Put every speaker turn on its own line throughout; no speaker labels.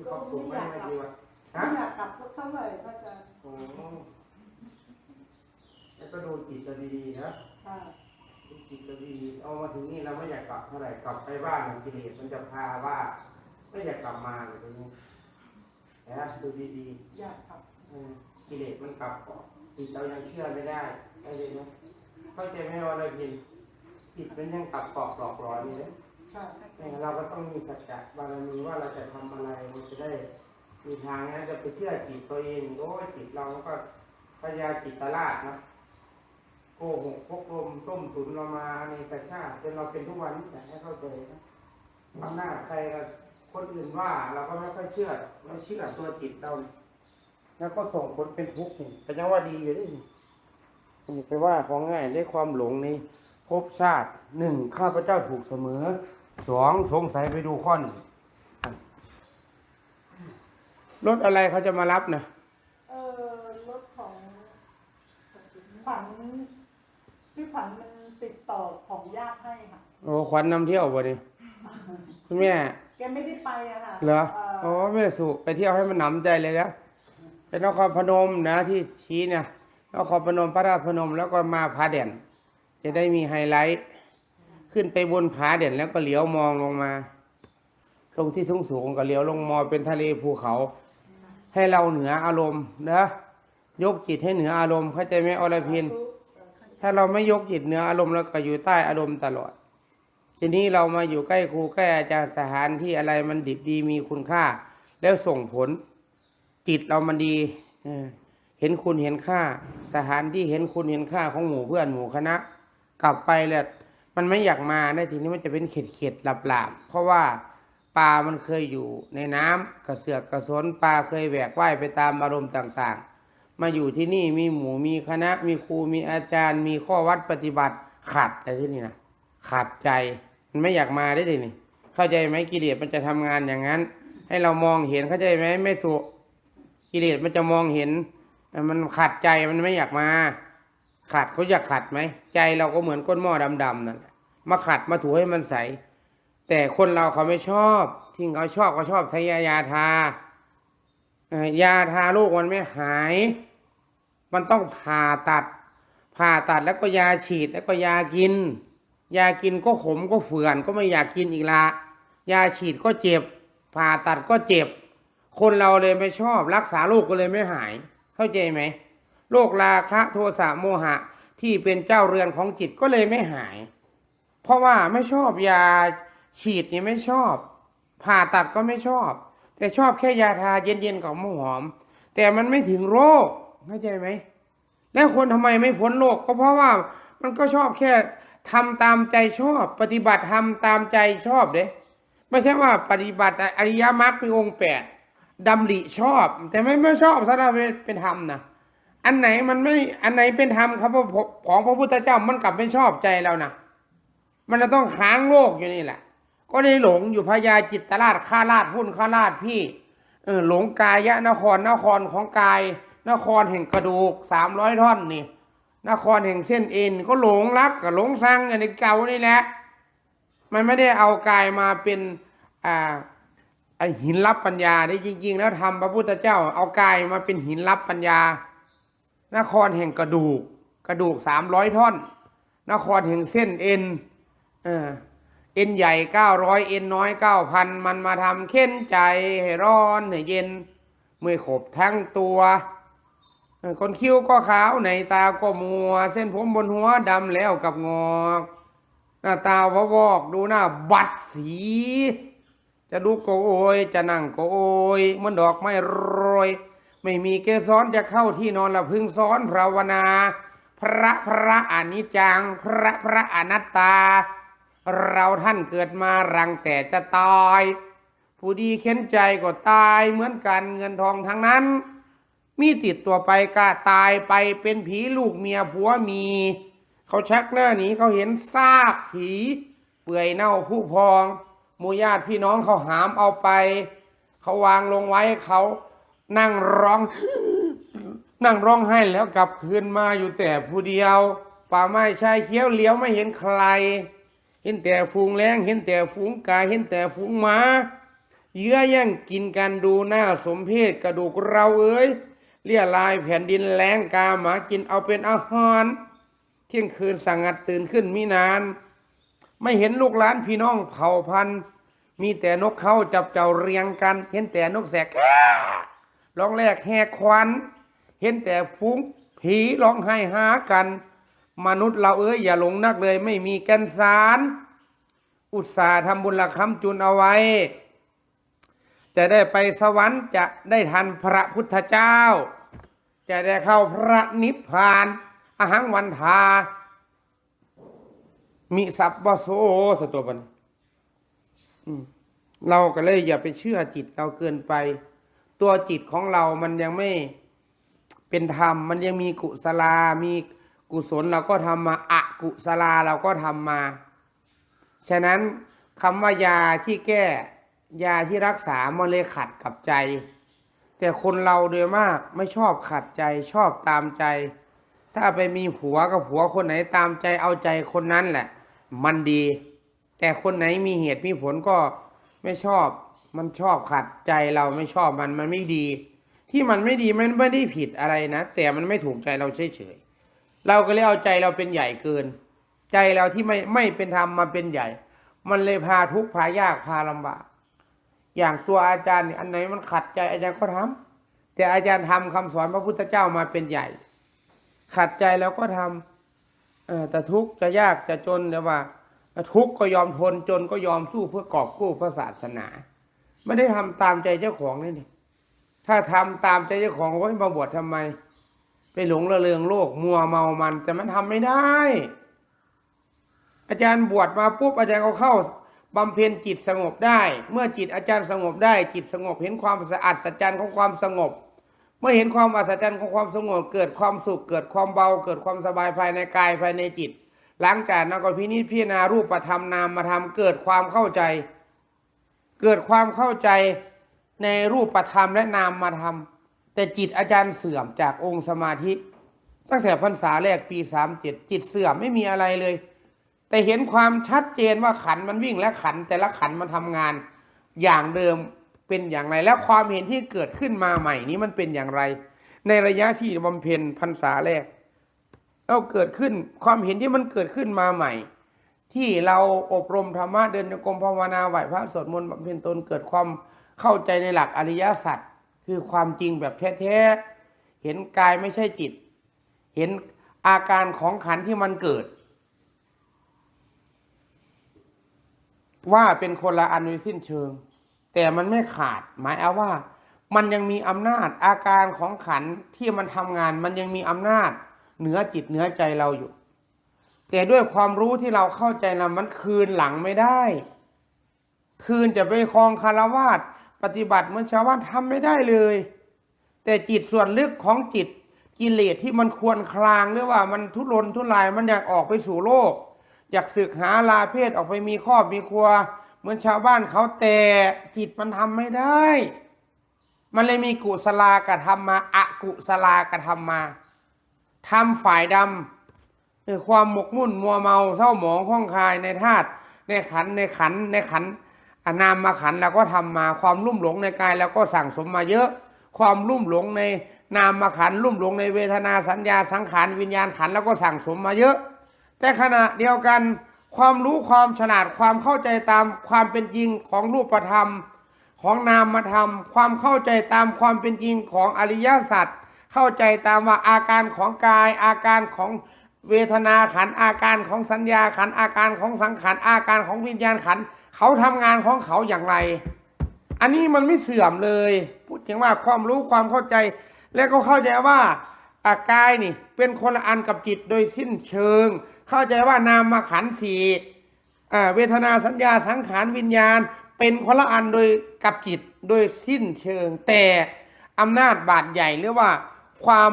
มีความสุขไหมไม่ดีวะ
ไม่
ฮะ
อยากกลับสักเท่าไหร่พระอาจารย์
โอ้แล้วก็ดูจิตจะดีๆนะ
ค่ะ
ดูจิตจะดีๆเอามาถึงนี่เราไม่อยากกลับเท่าไหร่กลับไปบ้านกิเลสมันจะพาว่า ไม่อยากกลับมาเลยตรงนี้นะดูดี
อยากกลับ
ๆเออกิเลสมันกลับก่อนจิตเรายังเชื่อไม่ได้ได้เลยนะเข้าใจไหมว่าเราเห็นจิตมันยังกลับกรอบหลอกหลอนอยู่เลย
ค่ะ
เนี่ยเราก็ต้องมีสัจจะบารมีว่าเราจะทำอะไรมันจะได้มีทางนะจะไปเชื่อจิตตัวเองโอ้ยจิตเราก็พยาจิตตลาดนะโกหกพกลมต้มตุนเรามาในกระชาจนเราเป็นทุกวันนี้แต่ให้เข้าใจนะทำหน้าใครก็คนอื่นว่าเราก็ไม่ค่อยเชื่อเราเชื่อตัวจิตเราแล้วก็ส่งผลเป็นทุกข์นี่แต่ยังว่าดีอยู่ดินี่ไปว่าของง่ายได้ความหลงนี้ภพชาติหนึ่งข้าพเจ้าถูกเสมอ สองสงสัยไปดูข้อหนึ่งรถอะไรเขาจะมารับนะ
เออรถของผันพี่ผันมันติดต่อของญาติให้ค่ะ
โอ้ขวัญนำเที่ยวบ่ดิคุณแม่
แกไม่ได้ไปอะค่ะ
เหรอโอ้แม่สุไปเที่ยวให้มันหนำใจเลยนะเป็นนครพนมนะที่ชี้เนี่ยนครพนมพระราชพนมแล้วก็มาผาเด่น จะได้มีไฮไลท์ ขึ้นไปบนผาเด่นแล้วก็เหลียวมองลงมา ตรงที่สูงสูงก็เหลียวลงมองเป็นทะเลภูเขา ให้เราเหนืออารมณ์นะยกจิตให้เหนืออารมณ์เข้าใจไหมอรพิน ถ้าเราไม่ยกจิตเหนืออารมณ์เราก็อยู่ใต้อารมณ์ตลอด ทีนี้เรามาอยู่ใกล้ครูใกล้อาจารย์สถานที่อะไรมันดิบดีมีคุณค่า แล้วส่งผลจิตเรามันดีเออเห็นคุณเห็นค่า สถานที่เห็นคุณเห็นค่าของหมู่เพื่อนหมู่คณะ กลับไปแล้ว มันไม่อยากมาในทีนี้มันจะเป็นเข็ดเข็ดหลับหลับๆเพราะว่าปลามันเคยอยู่ในน้ำกระเสือกกระสนปลาเคยแหวกว่ายไปตามอารมณ์ต่างๆ มาอยู่ที่นี่มีหมูมีคณะ มีครูมีอาจารย์ มีข้อวัดปฏิบัติขัดอะไรที่นี่นะขัดใจมันไม่อยากมาได้เลยนี่เข้าใจไหมกิเลสมันจะทำงานอย่างนั้น ให้เรามองเห็นเข้าใจไหมไม่สุกิเลสมันจะมองเห็น มันขัดใจมันไม่อยากมา ขัดเขาอยากขัดไหมใจเราก็เหมือนก้นหม้อดำๆนั่นแหละ มาขัดมาถูให้มันใส แต่คนเราเขาไม่ชอบที่เขาชอบเขาชอบใช้ยายาทายาทาลูกมันไม่หาย มันต้องผ่าตัด ผ่าตัดแล้วก็ยาฉีดแล้วก็ยากิน ยากินก็ขมก็เฝื่อนก็ไม่อยากกินอีกละยาฉีดก็เจ็บ ผ่าตัดก็เจ็บ คนเราเลยไม่ชอบ รักษาโรคก็เลยไม่หาย เข้าใจไหมโรคราคะโทสะโมหะที่เป็นเจ้าเรือนของจิตก็เลยไม่หาย เพราะว่าไม่ชอบยาฉีดนี่ไม่ชอบ ผ่าตัดก็ไม่ชอบ แต่ชอบแค่ยาทาเย็นๆกับหหอม แต่มันไม่ถึงโรคเข้าใจไหมแล้วคนทำไมไม่พ้นโลกก็เพราะว่ามันก็ชอบแค่ทำตามใจชอบ ปฏิบัติทำตามใจชอบเด้ไม่ใช่ว่าปฏิบัติอริยมรรคมีองค์แปดดำริชอบ แต่ไม่ไม่ชอบสำหรับเป็นธรรมนะอันไหนมันไม่อันไหนเป็นธรรมครับของพระพุทธเจ้ามันกลับไม่ชอบใจเรานะ มันจะต้องค้างโลกอยู่นี่แหละ ก็ได้หลงอยู่พญาจิตตลาดข้าราชหุ้นข้าราชพี่เออหลงกายะนครนครของกาย นครแห่งกระดูกสามร้อยท่อนนี่ นครแห่งเส้นเอ็นก็หลงรักกับหลงสังอย่างในเก่านี่แหละ มันไม่ได้เอากายมาเป็นอ่าไอหินรับปัญญาได้จริง ๆ แล้วทำพระพุทธเจ้า เอากายมาเป็นหินรับปัญญา นครแห่งกระดูก กระดูกสามร้อยท่อน นครแห่งเส้นเอ็น เออเอ็นใหญ่เก้าร้อยเอ็นน้อยเก้าพันมันมาทำเค้นใจให้ร้อนให้เย็นเมื่อขบทั้งตัว คนคิ้วก็ขาวในตาก็มัว เส้นผมบนหัวดำแล้วกับงอก หน้าตาวะวอกดูหน้าบัดสี จะลุกก็โอย จะนั่งก็โอยมันดอกไม้โรย ไม่มีเกสรจะเข้าที่นอนละพึงซ้อนภาวนา พระพระอนิจจัง พระพระอนัตตา เราท่านเกิดมารังแต่จะตาย ผู้ดีเข็นใจก็ตายเหมือนกันเงินทองทั้งนั้น มีติดตัวไปก็ตายไปเป็นผีลูกเมียผัวมี เขาชักหน้าหนีเขาเห็นซากผี เปื่อยเน่าผู้พองมู่ญาติพี่น้องเขาหามเอาไป เขาวางลงไว้เขานั่งร้อง นั่งร้องไห้แล้วกลับคืนมาอยู่แต่ผู้เดียว ป่าไม้ชายเขี้ยวเลี้ยวไม่เห็นใคร เห็นแต่ฝูงแรงเห็นแต่ฝูงกายเห็นแต่ฝูงหมาเยื่อแย่งกินกันดูหน้าสมเพศกระดูกเราเอ้ยเลี่ยลายแผ่นดินแรงกาหมากินเอาเป็นอาหาร เที่ยงคืนสั่งงัดตื่นขึ้นมินาน ไม่เห็นลูกหลานพี่น้องเผ่าพันธุ์ มีแต่นกเขาจับเจ้าเรียงกัน เห็นแต่นกแสกร้องแรกแหกควัน เห็นแต่พุงผีร้องไห้หากัน มนุษย์เราเอ้ยอย่าหลงนักเลย ไม่มีแกนสาร อุตสาห์ทำบุญละคำจุนเอาไว้ จะได้ไปสวรรค์จะได้ทันพระพุทธเจ้า จะได้เข้าพระนิพพานอหังวันทามิสัพพะโสสตัวบันอืมเราก็เลยอย่าไปเชื่อจิตเราเกินไป ตัวจิตของเรามันยังไม่เป็นธรรม มันยังมีกุศลามี กุศลเราก็ทำมาอะกุศลาเราก็ทำมา ฉะนั้นคำว่ายาที่แก้ยาที่รักษามันเลยขัดกับใจ แต่คนเราโดยมากไม่ชอบขัดใจชอบตามใจ ถ้าไปมีผัวกับผัวคนไหนตามใจเอาใจคนนั้นแหละ มันดี แต่คนไหนมีเหตุมีผลก็ไม่ชอบ มันชอบขัดใจเราไม่ชอบมันมันไม่ดี ที่มันไม่ดีมันไม่ได้ผิดอะไรนะ แต่มันไม่ถูกใจเราเฉย เราก็เลยเอาใจเราเป็นใหญ่เกิน ใจเราที่ไม่ไม่เป็นธรรมมาเป็นใหญ่ มันเลยพาทุกข์พายากพาลำบาก อย่างตัวอาจารย์อันไหนมันขัดใจอาจารย์ก็ทำแต่อาจารย์ทำคำสอนพระพุทธเจ้ามาเป็นใหญ่ ขัดใจแล้วก็ทำเอแต่ทุกข์จะยากจะจนแต่ว่า ทุกข์ก็ยอมทนจนก็ยอมสู้เพื่อกอบกู้พระศาสนา ไม่ได้ทำตามใจเจ้าของนี่ถ้าทำตามใจเจ้าของว่ามาบวชทำไม ไปหลงระเริงโลกมัวเมามัน แต่มันทำไม่ได้ อาจารย์บวชมาปุ๊บอาจารย์ก็เข้าบำเพ็ญจิตสงบได้ เมื่อจิตอาจารย์สงบได้ จิตสงบเห็นความสะอาดสัจจันของความสงบ เมื่อเห็นความอัศจรรย์ของความสงบ เกิดความสุข เกิดความเบา เกิดความสบายภายในกายภายในจิต หลังจากนั้นก็พินิจพิจารณารูปธรรมนามธรรมเกิดความเข้าใจ เกิดความเข้าใจในรูปธรรมและนามธรรม แต่จิตอาจารย์เสื่อมจากองค์สมาธิ ตั้งแต่พรรษาแรกปีสามเจ็ดจิตเสื่อมไม่มีอะไรเลย แต่เห็นความชัดเจนว่าขันมันวิ่งและขันแต่ละขันมันทำงานอย่างเดิมเป็นอย่างไร แล้วความเห็นที่เกิดขึ้นมาใหม่นี้มันเป็นอย่างไร ในระยะที่บำเพ็ญพรรษาแรกแล้วเกิดขึ้นความเห็นที่มันเกิดขึ้นมาใหม่ ที่เราอบรมธรรมะเดินจงกรมภาวนาไหวพระสวดมนต์บำเพ็ญตนเกิดความเข้าใจในหลักอริยสัจ คือความจริงแบบแท้ๆ เห็นกายไม่ใช่จิต เห็นอาการของขันที่มันเกิด ว่าเป็นคนละอันโดยสิ้นเชิง แต่มันไม่ขาด หมายเอาว่า มันยังมีอำนาจอาการของขันที่มันทำงาน มันยังมีอำนาจเหนือจิตเหนือใจเราอยู่ แต่ด้วยความรู้ที่เราเข้าใจแล้วมันคืนหลังไม่ได้ คืนจะไปคลองคารวาส ปฏิบัติเหมือนชาวบ้านทำไม่ได้เลย แต่จิตส่วนลึกของจิตกิเลสที่มันควรคลางหรือว่ามันทุรนทุรายมันอยากออกไปสู่โลก อยากศึกหาลาเพศออกไปมีครอบมีครัว เหมือนชาวบ้านเขาแต่จิตมันทำไม่ได้ มันเลยมีกุศลากระทำมาอะกุศลากระทำมาทำฝ่ายดำคือความหมกมุ่นมัวเมาเศร้าหมองข้องคายในธาตุในขันในขันในขัน อนามมาขันเราก็ทำมาความลุ่มหลงในกายเราก็สั่งสมมาเยอะ ความลุ่มหลงในนามมาขันลุ่มหลงในเวทนาสัญญาสังขารวิญญาณขันธ์แล้วก็สั่งสมมาเยอะ แต่ขณะเดียวกัน ความรู้ความฉลาดความเข้าใจตามความเป็นจริงของรูปธรรม ของนามธรรม ความเข้าใจตามความเป็นจริงของอริยสัจเข้าใจตามว่าอาการของกาย อาการของเวทนาขันอาการของสัญญาขันอาการของสังขารอาการของวิญญาณขัน เขาทำงานของเขาอย่างไร อันนี้มันไม่เสื่อมเลย พูดถึงว่าความรู้ความเข้าใจ แล้วก็เข้าใจว่าอากายนี่ เป็นคนละอันกับจิตโดยสิ้นเชิง เข้าใจว่านามมาขันสีเวทนาสัญญาสังขารวิญญาณ เป็นคนละอันโดยกับจิตโดยสิ้นเชิง แต่อำนาจบาดใหญ่หรือว่าความ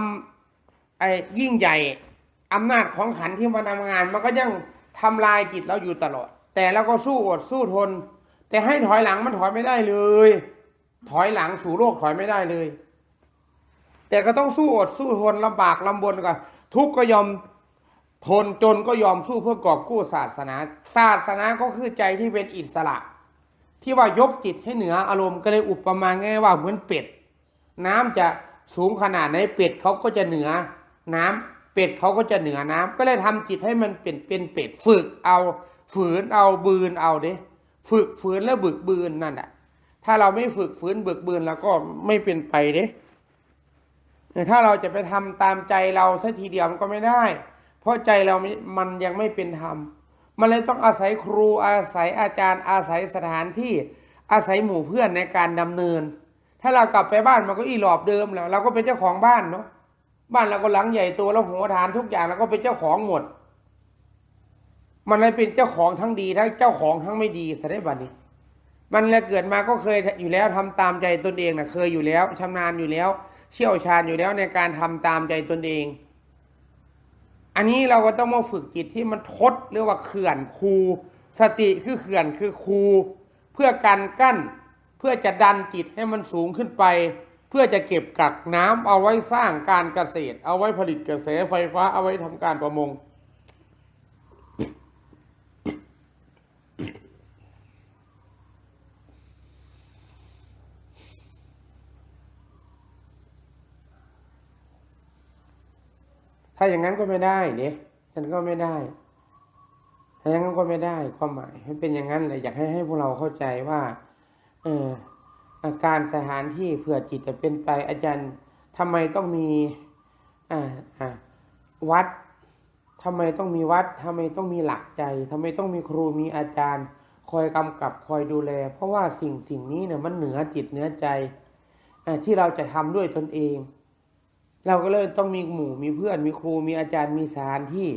ยิ่งใหญ่อำนาจของขันที่มันทำงาน มันก็ยังทำลายจิตเราอยู่ตลอด แต่เราก็สู้อดสู้ทน แต่ให้ถอยหลังมันถอยไม่ได้เลย ถอยหลังสู่โลกถอยไม่ได้เลย แต่ก็ต้องสู้อดสู้ทนลำบากลำบนกันทุกข์ก็ยอมทนจนก็ยอมสู้เพื่อกอบกู้ศาสนา ศาสนาก็คือใจที่เป็นอิสระ ที่ว่ายกจิตให้เหนืออารมณ์ก็เลยอุปมาง่ายว่าเหมือนเป็ด น้ำจะสูงขนาดไหนเป็ดเขาก็จะเหนือน้ำเป็ดเขาก็จะเหนือน้ำก็เลยทำจิตให้มันเป็นเป็นเป็ดฝึกเอา ฝืนเอาบืนเอาเด้ฝึกฝืนแล้วบึกบืนนั่นแหละถ้าเราไม่ฝึกฝืนบึกบืนแล้วก็ไม่เป็นไปเด้ถ้าเราจะไปทำตามใจเราสักทีเดียวมันก็ไม่ได้ เพราะใจเราไม่มันยังไม่เป็นธรรม มันเลยต้องอาศัยครูอาศัยอาจารย์ อาศัยสถานที่อาศัยหมู่เพื่อนในการดำเนิน ถ้าเรากลับไปบ้านมันก็อีหลอบเดิมแล้วเราก็เป็นเจ้าของบ้านเนาะบ้านเราก็หลังใหญ่โตัวแล้วหัวฐานทุกอย่างเราก็เป็นเจ้าของหมด มันเลยเป็นเจ้าของทั้งดีทั้งเจ้าของทั้งไม่ดีซะได้บัดนี้ มันเลยเกิดมาก็เคยอยู่แล้วทำตามใจตนเองนะเคยอยู่แล้วชำนาญอยู่แล้ว เชี่ยวชาญอยู่แล้วในการทำตามใจตนเอง อันนี้เราก็ต้องมาฝึกจิตที่มันทดหรือว่าเขื่อนคูสติคือเขื่อนคือคูเพื่อการกั้น เพื่อจะดันจิตให้มันสูงขึ้นไป เพื่อจะเก็บกักน้ำเอาไว้สร้างการเกษตร เอาไว้ผลิตกระแสไฟฟ้าเอาไว้ทำการประมง ถ้าอย่างนั้นก็ไม่ได้เนี่ยฉันก็ไม่ได้ ถ้าอย่างนั้นก็ไม่ได้ความหมายมันเป็นอย่างนั้นเลยอยากให้ให้พวกเราเข้าใจว่า เอออาการสถานที่เผื่อจิตจะเป็นไปอาจารย์ทำไมต้องมีอ่าอ่าวัดทำไมต้องมีวัดทำไมต้องมีหลักใจทำไมต้องมีครูมีอาจารย์ คอยกำกับคอยดูแล เพราะว่าสิ่งสิ่งนี้เนี่ยมันเหนือจิตเหนือใจอที่เราจะทำด้วยตนเอง เราก็เลยต้องมีหมู่มีเพื่อนมีครูมีอาจารย์มีสถานที่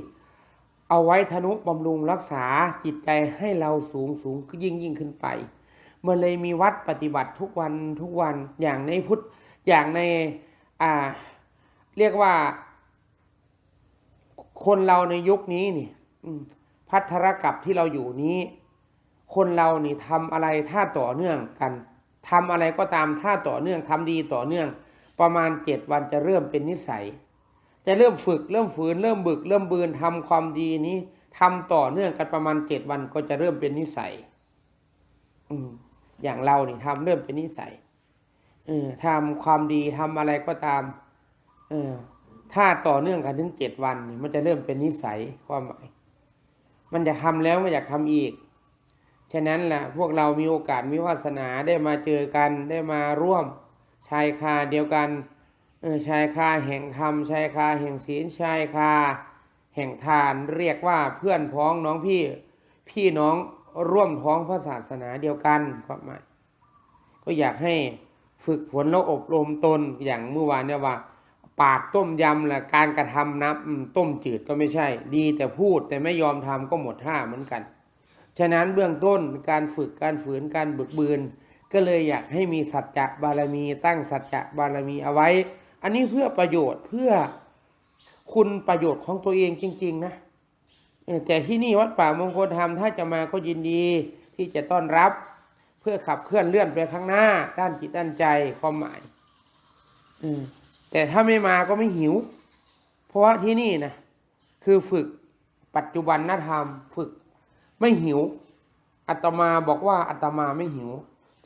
เอาไว้ทนุบำรุงรักษาจิตใจให้เราสูงสูงยิ่งยิ่งขึ้นไปมันเลยมีวัดปฏิบัติทุกวันทุกวันอย่างในพุทธอย่างในอ่าเรียกว่า คนเราในยุคนี้นี่พัทรกับที่เราอยู่นี้ คนเรานี่ทำอะไรถ้าต่อเนื่องกันทำอะไรก็ตามถ้าต่อเนื่องทำดีต่อเนื่อง ประมาณเจ็ดวันจะเริ่มเป็นนิสัย จะเริ่มฝึกเริ่มฝืนเริ่มบึก เริ่มบืนทำความดีนี้ทำต่อเนื่องกันประมาณเจ็ดวันก็จะเริ่มเป็นนิสัย อืมอย่างเราเนี่ยทำเริ่มเป็นนิสัยเออทำความดีทำอะไรก็ตาม เออถ้าต่อเนื่องกันถึงเจ็ดวันนี่มันจะเริ่มเป็นนิสัยความหมาย มันจะทำแล้วไม่อยากทำอีก ฉะนั้นแหละพวกเรามีโอกาสมีวาสนาได้มาเจอกันได้มาร่วม ชายคาเดียวกันชายคาแห่งธรรมชายคาแห่งศีลชายคาแห่งทานเรียกว่าเพื่อนพ้องน้องพี่พี่น้องร่วมท้องพระศาสนาเดียวกันความหมายก็อยากให้ฝึกฝนแล้วอบรมตนอย่างเมื่อวานเนี่ยว่า ปากต้มยำแหละการกระทำนับต้มจืดก็ไม่ใช่ ดีแต่พูดแต่ไม่ยอมทำก็หมดท่าเหมือนกัน ฉะนั้นเบื้องต้นการฝึกการฝืนการบึกบืน ก็เลยอยากให้มีสัจจะบารมี ตั้งสัจจะบารมีเอาไว้ อันนี้เพื่อประโยชน์เพื่อคุณประโยชน์ของตัวเองจริง ๆ นะแต่ที่นี่วัดป่ามงคลธรรมถ้าจะมาก็ยินดีที่จะต้อนรับเพื่อขับเคลื่อนเลื่อนไปข้างหน้า ด้านจิตด้านใจความหมายมแต่ถ้าไม่มาก็ไม่หิว เพราะว่าที่นี่นะคือฝึกปัจจุบันนธรรม ฝึกไม่หิวอาตมาบอกว่าอาตมาไม่หิว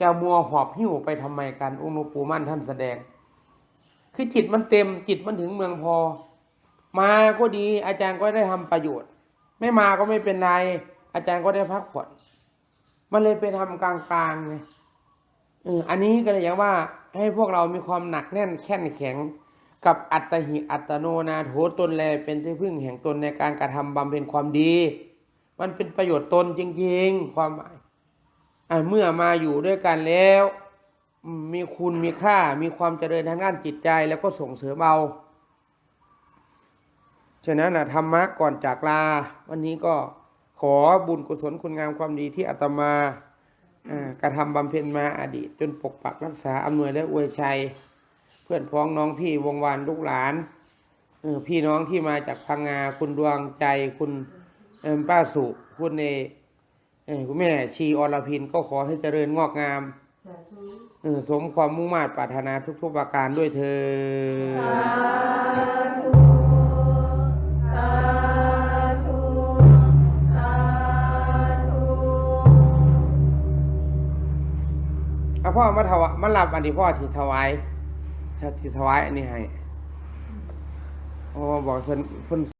จะมัวหอบหิวไปทำไมกันองค์หลวงปู่มั่นท่านแสดง คือจิตมันเต็มจิตมันถึงเมืองพอ มาก็ดีอาจารย์ก็ได้ทำประโยชน์ ไม่มาก็ไม่เป็นไร อาจารย์ก็ได้พักผ่อนมันเลยไปทำกลางๆไงอออันนี้ก็เลยอยากว่าให้พวกเรามีความหนักแน่นแข็งแข็งกับอัตหิอัตโนนาโถตนแลเป็นที่พึ่งแห่งตนในการกระทำบำเพ็ญความดี มันเป็นประโยชน์ตนจริงๆ ความหมาย เมื่อมาอยู่ด้วยกันแล้ว มีคุณมีค่ามีความเจริญทางด้านจิตใจแล้วก็ส่งเสริมเอาฉะนั้นนะธรรมะก่อนจากลา วันนี้ก็ขอบุญกุศลคุณงามความดีที่อาตมากระทำบำเพ็ญมาอดีต จนปกปักรักษาอำนวยและอวยชัย เพื่อนพ้องน้องพี่วงวานลูกหลานพี่น้องที่มาจากพังงาคุณดวงใจคุณป้าสุคุณเอเออ คุณแม่ชีอรพินก็ขอให้เจริญงอกงามเออสมความมุ่งมา่ปรารถนาทุกๆประการด้วยเธอญ
ส
พ่อมาถวายมารับอันนี้พ่อที่ถวายที่ถวายอันนี้ให้โอ้บอกเพิ่นเพิ่น